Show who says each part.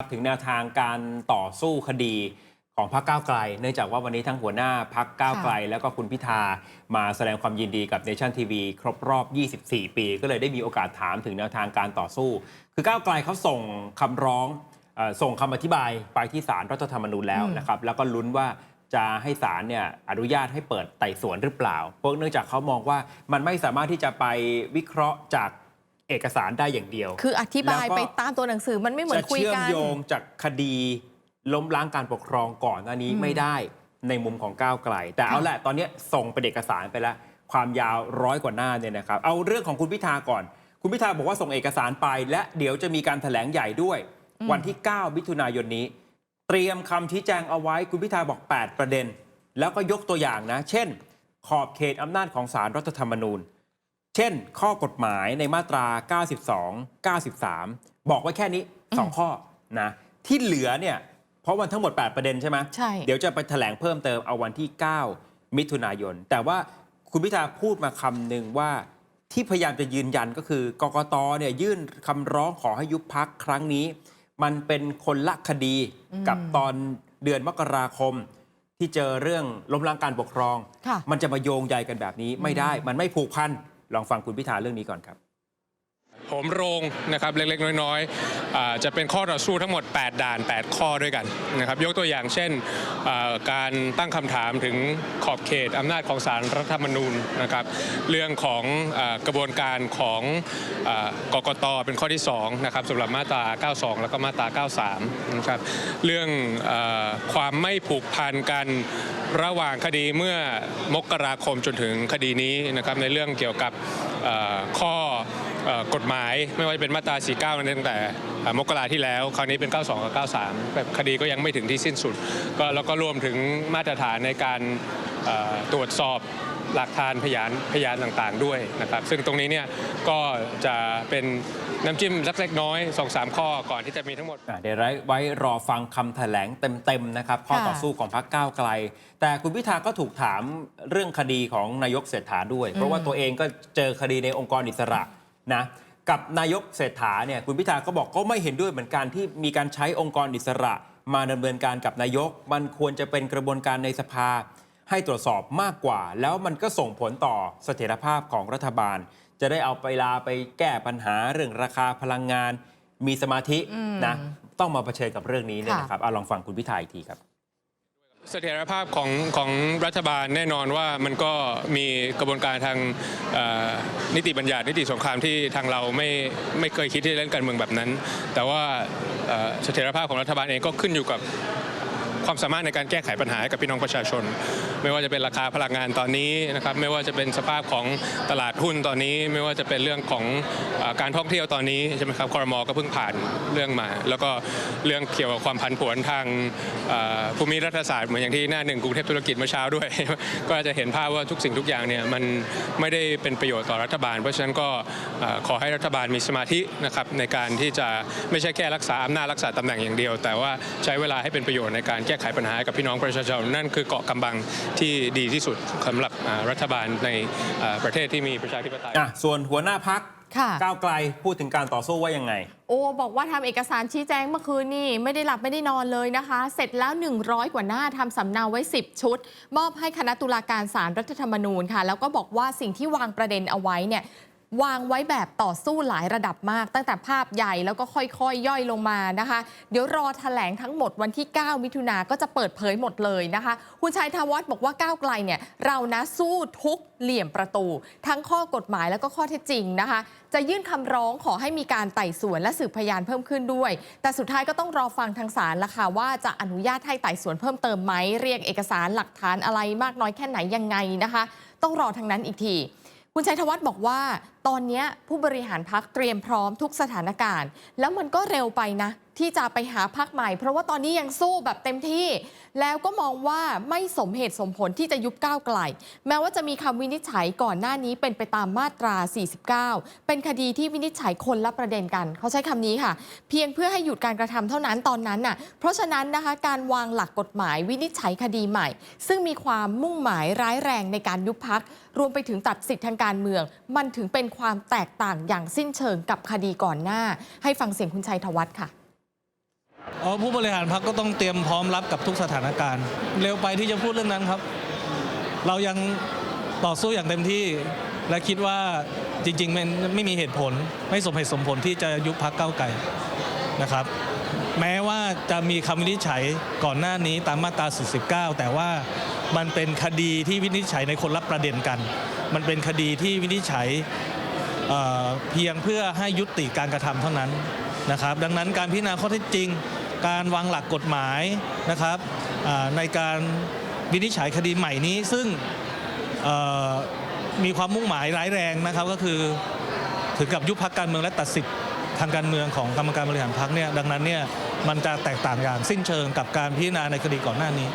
Speaker 1: ถึงแนวทางการต่อสู้คดีของพรรคก้าวไกล เนื่องจากว่าวันนี้ทั้งหัวหน้าพรรคก้าวไกล แล้วก็คุณพิธามาแสดงความยินดีกับเนชั่นทีวีครบรอบ 24 ปี ก็เลยได้มีโอกาสถามถึงแนวทางการต่อสู้ คือก้าวไกลเขาส่งคำร้องเออส่งคำอธิบายไปที่ศาลรัฐธรรมนูญแล้ว
Speaker 2: อืม
Speaker 1: นะครับแล้วก็ลุ้นว่าจะให้ศาลเนี่ยอนุญาตให้เปิดไต่สวนหรือเปล่า เพราะเนื่องจากเขามองว่ามันไม่สามารถที่จะไปวิเคราะห์จาก เอกสารได้อย่างเดียว
Speaker 2: คืออธิบาย
Speaker 1: แล้วก็
Speaker 2: ไปตามตัวหนังสือมันไม่เหมือน
Speaker 1: จะ
Speaker 2: คุย
Speaker 1: เชื่อม
Speaker 2: กัน
Speaker 1: โยงจากคดีล้มล้างการปกครองก่อนหน้านี้
Speaker 2: อืม
Speaker 1: ไม่ได้ในมุมของก้าวไกล แต่เอา
Speaker 2: ค่ะ
Speaker 1: แหละตอนนี้ส่งเป็นเอกสารไปแล้ว ความยาวร้อยกว่าหน้าเนี่ยนะครับ เอาเรื่องของคุณพิธาก่อน คุณพิธาบอกว่าส่งเอกสารไป และเดี๋ยวจะมีการแถลงใหญ่ด้วย วันที่ 9 มิถุนายนนี้ เตรียมคำชี้แจงเอาไว้คุณพิธาบอก 8 ประเด็น แล้วก็ยกตัวอย่างนะ เช่น ขอบเขตอำนาจของสารรัฐธรรมนูญ เช่น ข้อกฎหมายในมาตรา 92 93 บอกไว้แค่นี้ 2 ข้อนะที่เหลือเนี่ยเพราะมันทั้งหมด 8 ประเด็นใช่ไหม
Speaker 2: ใช่
Speaker 1: เดี๋ยวจะไปแถลงเพิ่มเติมเอาวันที่ 9 มิถุนายน แต่ว่าคุณพิธาพูดมาคำหนึ่งว่าที่พยายามจะยืนยันก็คือกกตเนี่ยยื่นคำร้องขอให้ยุบพักครั้งนี้ มันเป็นคนละคดีกับตอนเดือนมกราคม ที่เจอเรื่องล้มล้างการปกครอง
Speaker 2: ค่ะ
Speaker 1: มันจะมาโยงใยกันแบบนี้ไม่ได้ มันไม่ผูกพัน ลองฟังคุณพิธาเรื่องนี้ก่อนครับ
Speaker 3: โหมโรงนะครับเล็กๆ น้อยๆจะเป็นข้อต่อสู้ทั้งหมด 8 ด่าน 8 ข้อด้วยกันนะครับยกตัวอย่างเช่นการตั้งคำถามถึงขอบเขตอำนาจของศาลรัฐธรรมนูญนะครับเรื่องของกระบวนการของกกตเป็นข้อที่2นะครับสำหรับมาตรา 92 แล้วก็มาตรา 93 นะครับเรื่องความไม่ผูกพันกันระหว่างคดีเมื่อมกราคมจนถึงคดีนี้นะครับในเรื่องเกี่ยวกับข้อ อ่อกฎหมายไม่ว่าจะเป็นมาตรา 49นั้นตั้งแต่เอ่อมกราที่แล้ว คราวนี้เป็น 92 กับ 93 แบบคดีก็ยังไม่ถึงที่สิ้นสุด ก็แล้วก็รวมถึงมาตรฐานในการเอ่อตรวจสอบหลักฐานพยานพยานต่างๆด้วยนะครับ ซึ่งตรงนี้เนี่ยก็จะเป็นน้ำจิ้มเล็กๆน้อยๆสองสามข้อก่อนที่จะมีทั้งหมด
Speaker 1: อะเดี๋ยวไว้ไว้รอฟังคำแถลงเต็ม ๆ นะครับ ข้อ
Speaker 2: ค่ะ
Speaker 1: ต่อสู้ของพรรคก้าวไกล แต่คุณพิธาก็ถูกถามเรื่องคดีของนายกเศรษฐาด้วย เพราะว่าตัวเองก็เจอคดีในองค์กรอิสระ นะกับนายกเศรษฐาเนี่ยคุณพิธาก็บอกก็ไม่เห็นด้วยเหมือนกันที่มีการใช้องค์กรอิสระ มาดำเนินการกับนายก มันควรจะเป็นกระบวนการในสภา ให้ตรวจสอบมากกว่า แล้วมันก็ส่งผลต่อเสถียรภาพของรัฐบาล จะได้เอาเวลาไปแก้ปัญหาเรื่องราคาพลังงาน มีสมาธิ
Speaker 2: อืม
Speaker 1: นะต้องมาเผชิญกับเรื่องนี้เนี่ย
Speaker 2: ค่ะ
Speaker 1: นะครับเอาลองฟังคุณพิธาอีกทีครับ
Speaker 3: เสถียรภาพของของรัฐบาลแน่นอนว่ามันก็มีกระบวนการทางนิติบัญญัตินิติสงครามที่ทางเราไม่ไม่เคยคิดที่จะเล่นการเมืองแบบนั้น แต่ว่าเสถียรภาพของรัฐบาลเองก็ขึ้นอยู่กับความสามารถในการแก้ไขปัญหาให้กับพี่น้องประชาชน ไม่ว่าจะเป็นราคาพลังงานตอนนี้นะครับไม่ว่าจะเป็นสภาพของตลาดหุ้นตอนนี้ ไม่ว่าจะเป็นเรื่องของการท่องเที่ยวตอนนี้ใช่ไหมครับคอรมอก็เพิ่งผ่านเรื่องมา แล้วก็เรื่องเกี่ยวกับความผันผวนทางภูมิรัฐศาสตร์เหมือนอย่างที่หน้าหนึ่งกรุงเทพธุรกิจเมื่อเช้าด้วย ก็จะเห็นภาพว่าทุกสิ่งทุกอย่างเนี่ยมันไม่ได้เป็นประโยชน์ต่อรัฐบาล เพราะฉะนั้นก็ขอให้รัฐบาลมีสมาธินะครับในการที่จะไม่ใช่แค่รักษาอำนาจรักษาตำแหน่งอย่างเดียว แต่ว่าใช้เวลาให้เป็นประโยชน์ในการแก้ไขปัญหากับพี่น้องประชาชนนั่นคือเกาะกำบังที่ดีที่สุดสำหรับอ่ารัฐบาลในอ่าประเทศที่มีประชาธิปไตย
Speaker 1: อะส่วนหัวหน้าพัก
Speaker 2: ค่ะ
Speaker 1: ก้าวไกลพูดถึงการต่อสู้ว่ายังไง
Speaker 2: โอ้บอกว่าทำเอกสารชี้แจงเมื่อคืนนี่ไม่ได้หลับไม่ได้นอนเลยนะคะ เสร็จแล้ว 100 กว่าหน้าทำสำเนาไว้ 10 ชุด มอบให้คณะตุลาการศาลรรัฐธรรมนูญค่ะ แล้วก็บอกว่าสิ่งที่วางประเด็นเอาไว้เนี่ย วางไว้แบบต่อสู้หลายระดับมาก ตั้งแต่ภาพใหญ่แล้วก็ค่อยๆย่อยลงมานะคะ เดี๋ยวรอแถลงทั้งหมดวันที่ 9 มิถุนาก็จะเปิดเผยหมดเลยนะคะ คุณชัยธวัฒน์บอกว่าก้าวไกลเนี่ยเรานะสู้ทุกเหลี่ยมประตู ทั้งข้อกฎหมายแล้วก็ข้อเท็จจริงนะคะ จะยื่นคำร้องขอให้มีการไต่สวนและสืบพยานเพิ่มขึ้นด้วย แต่สุดท้ายก็ต้องรอฟังทางศาลละค่ะว่าจะอนุญาตให้ไต่สวนเพิ่มเติมไหมเรียกเอกสารหลักฐานอะไรมากน้อยแค่ไหนยังไงนะคะ ต้องรอทางนั้นอีกที คุณชัยธวัฒน์บอกว่า ตอนนี้ผู้บริหารพักเตรียมพร้อมทุกสถานการณ์ แล้วมันก็เร็วไปนะ ที่จะไปหาพักใหม่ เพราะว่าตอนนี้ยังสู้แบบเต็มที่ แล้วก็มองว่าไม่สมเหตุสมผลที่จะยุบก้าวไกล แม้ว่าจะมีคำวินิจฉัยก่อนหน้านี้เป็นไปตามมาตรา 49 เป็นคดีที่วินิจฉัยคนละประเด็นกัน เขาใช้คำนี้ค่ะ เพียงเพื่อให้หยุดการกระทำเท่านั้นตอนนั้นน่ะ เพราะฉะนั้นนะคะการวางหลักกฎหมายวินิจฉัยคดีใหม่ ซึ่งมีความมุ่งหมายร้ายแรงในการยุบพักรวมไปถึงตัดสิทธิทางการเมือง มันถึงเป็นความแตกต่างอย่างสิ้นเชิงกับคดีก่อนหน้า ให้ฟังเสียงคุณชัยธวัฒน์ค่ะ
Speaker 4: อ๋อผู้บริหารพักก็ต้องเตรียมพร้อมรับกับทุกสถานการณ์ เร็วไปที่จะพูดเรื่องนั้นครับ เรายังต่อสู้อย่างเต็มที่ และคิดว่าจริงๆมันไม่มีเหตุผล ไม่สมเหตุสมผลที่จะยุบพักเก้าวไกลนะครับ แม้ว่าจะมีคำวินิจฉัยก่อนหน้านี้ตามมาตรา 49 แต่ว่ามันเป็นคดีที่วินิจฉัยในคนละประเด็นกัน มันเป็นคดีที่วินิจฉัยเเพียงเพื่อให้ยุติการกระทำเท่านั้นนะครับ ดังนั้นการพิจารณาข้อเท็จจริง การวางหลักกฎหมายนะครับในการวินิจฉัยคดีใหม่นี้ซึ่งมีความมุ่งหมายร้ายแรงนะครับก็คือถึงกับยุบพักการเมืองและตัดสิทธิ์ทางการเมืองของกรรมการบริหารพักเนี่ยดังนั้นเนี่ยมันจะแตกต่างอย่างสิ้นเชิงกับการพิจารณาในคดีก่อนหน้านี้